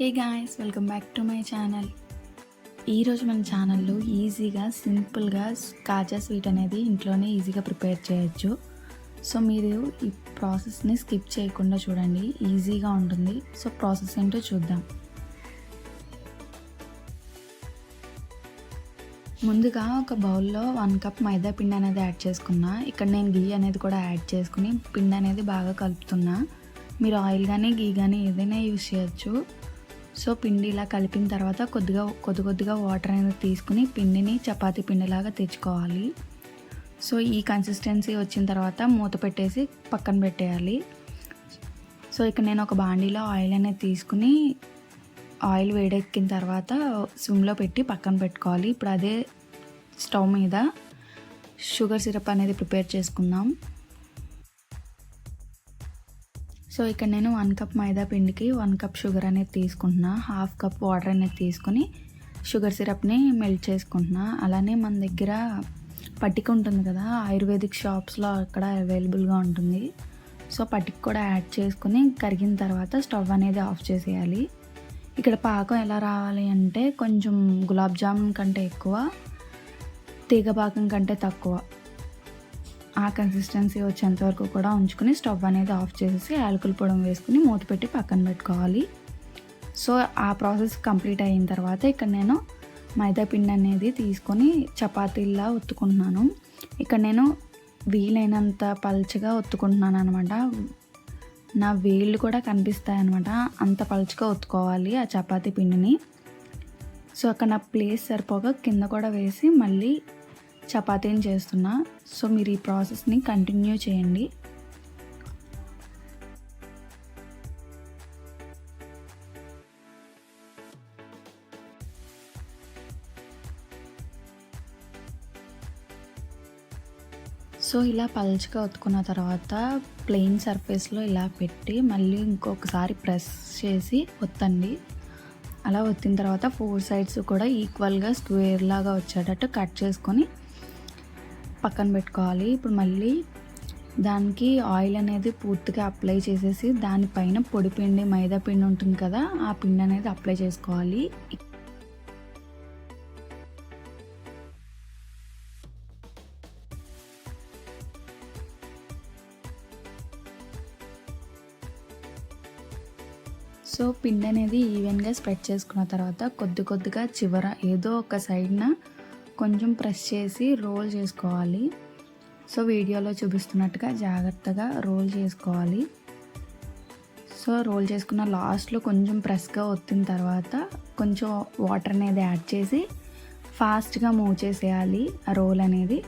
Hey guys welcome back to my channel. ఈరోజు మన ఛానల్లో ఈజీగా సింపుల్గా కాజా స్వీట్ అనేది ఇంట్లోనే ఈజీగా ప్రిపేర్ చేయొచ్చు. సో మీరు ఈ ప్రాసెస్ని స్కిప్ చేయకుండా చూడండి ఈజీగా ఉంటుంది. సో ప్రాసెస్ ఏంటో చూద్దాం. ముందుగా ఒక బౌల్లో వన్ కప్ మైదా పిండి అనేది యాడ్ చేసుకున్నా ఇక్కడ నేను గీ అనేది కూడా యాడ్ చేసుకుని పిండి అనేది బాగా కలుపుతున్నా. మీరు ఆయిల్ కానీ గీ కానీ ఏదైనా యూస్ చేయొచ్చు. సో పిండి ఇలా కలిపిన తర్వాత కొద్దిగా కొద్ది కొద్దిగా వాటర్ అనేది తీసుకుని పిండిని చపాతీ పిండిలాగా తెచ్చుకోవాలి. సో ఈ కన్సిస్టెన్సీ వచ్చిన తర్వాత మూత పెట్టేసి పక్కన పెట్టేయాలి. సో ఇక్కడ నేను ఒక బాండీలో ఆయిల్ అనేది తీసుకుని ఆయిల్ వేడెక్కిన తర్వాత స్విమ్లో పెట్టి పక్కన పెట్టుకోవాలి. ఇప్పుడు అదే స్టవ్ మీద షుగర్ సిరప్ అనేది ప్రిపేర్ చేసుకుందాం. సో ఇక్కడ నేను వన్ కప్ మైదా పిండికి వన్ కప్ షుగర్ అనేది తీసుకుంటున్నా. హాఫ్ కప్ వాటర్ అనేది తీసుకొని షుగర్ సిరప్ని మెల్ట్ చేసుకుంటున్నా. అలానే మన దగ్గర పట్టిక ఉంటుంది కదా ఆయుర్వేదిక్ షాప్స్లో అక్కడ అవైలబుల్గా ఉంటుంది. సో పట్టిక కూడా యాడ్ చేసుకుని కరిగిన తర్వాత స్టవ్ అనేది ఆఫ్ చేసేయాలి. ఇక్కడ పాకం ఎలా రావాలి అంటే కొంచెం గులాబ్ జామున్ కంటే ఎక్కువ తీగ పాకం కంటే తక్కువ. ఆ కన్సిస్టెన్సీ వచ్చేంత వరకు కూడా ఉంచుకుని స్టవ్ అనేది ఆఫ్ చేసేసి యాలకుల పొడం వేసుకుని మూత పెట్టి పక్కన పెట్టుకోవాలి. సో ఆ ప్రాసెస్ కంప్లీట్ అయిన తర్వాత ఇక్కడ నేను మైదా పిండి అనేది తీసుకొని చపాతీలా ఒత్తుకుంటున్నాను. ఇక్కడ నేను వీలైనంత పల్చగా ఒత్తుకుంటున్నాను అనమాట నా వేళ్ళు కూడా కనిపిస్తాయి అనమాట అంత పలుచగా ఒత్తుకోవాలి ఆ చపాతీ పిండిని. సో అక్కడ నా ప్లేస్ సరిపోగా కింద కూడా వేసి మళ్ళీ చపాతీని చేస్తున్నా. సో మీరు ఈ ప్రాసెస్ని కంటిన్యూ చేయండి. సో ఇలా పల్చగా ఒత్తుకున్న తర్వాత ప్లెయిన్ సర్ఫేస్లో ఇలా పెట్టి మళ్ళీ ఇంకొకసారి ప్రెస్ చేసి ఒత్తండి. అలా ఒత్తిన తర్వాత ఫోర్ సైడ్స్ కూడా ఈక్వల్గా స్క్వేర్ లాగా వచ్చేటట్టు కట్ చేసుకొని పక్కన పెట్టుకోవాలి. ఇప్పుడు మళ్ళీ దానికి ఆయిల్ అనేది పూర్తిగా అప్లై చేసేసి దానిపైన పొడి పిండి మైదా పిండి ఉంటుంది కదా ఆ పిండి అనేది అప్లై చేసుకోవాలి. సో పిండి అనేది ఈవెన్గా స్ప్రెడ్ చేసుకున్న తర్వాత కొద్ది కొద్దిగా చివర ఏదో ఒక సైడ్న కొంచెం ప్రెస్ చేసి రోల్ చేసుకోవాలి. సో వీడియోలో చూపిస్తున్నట్టుగా జాగ్రత్తగా రోల్ చేసుకోవాలి. సో రోల్ చేసుకున్న లాస్ట్లో కొంచెం ప్రెస్గా ఒత్తిన తర్వాత కొంచెం వాటర్ అనేది యాడ్ చేసి ఫాస్ట్గా మూవ్ చేసేయాలి. ఆ రోల్ అనేది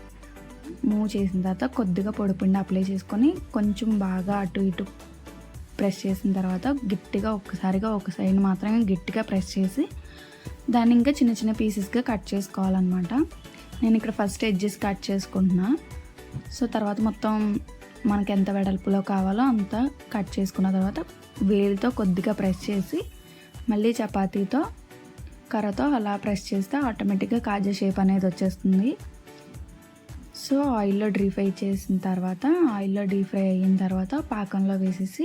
మూవ్ చేసిన తర్వాత కొద్దిగా పొడిపిండి అప్లై చేసుకొని కొంచెం బాగా అటు ఇటు ప్రెస్ చేసిన తర్వాత గట్టిగా ఒక్కసారిగా ఒక సైడ్ మాత్రమే గట్టిగా ప్రెస్ చేసి దాన్ని ఇంకా చిన్న చిన్న పీసెస్గా కట్ చేసుకోవాలన్నమాట. నేను ఇక్కడ ఫస్ట్ ఎడ్జెస్ కట్ చేసుకుంటున్నా. సో తర్వాత మొత్తం మనకి ఎంత వెడల్పులో కావాలో అంత కట్ చేసుకున్న తర్వాత వేలితో కొద్దిగా ప్రెస్ చేసి మళ్ళీ చపాతీతో కర్రతో అలా ప్రెస్ చేస్తే ఆటోమేటిక్గా కాజా షేప్ అనేది వచ్చేస్తుంది. సో ఆయిల్లో డీ ఫ్రై చేసిన తర్వాత ఆయిల్లో డీ ఫ్రై అయిన తర్వాత పాకంలో వేసేసి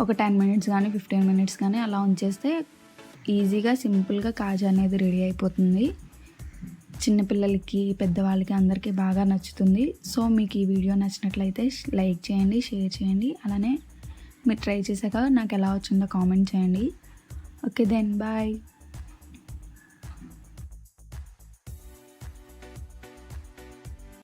ఒక టెన్ మినిట్స్ కానీ ఫిఫ్టీన్ మినిట్స్ కానీ అలా ఉంచేస్తే ఈజీగా సింపుల్గా కాజా అనేది రెడీ అయిపోతుంది. చిన్నపిల్లలకి పెద్దవాళ్ళకి అందరికీ బాగా నచ్చుతుంది. సో మీకు ఈ వీడియో నచ్చినట్లయితే లైక్ చేయండి షేర్ చేయండి. అలానే మీరు ట్రై చేశాక నాకు ఎలా వచ్చిందో కామెంట్ చేయండి. Okay then bye.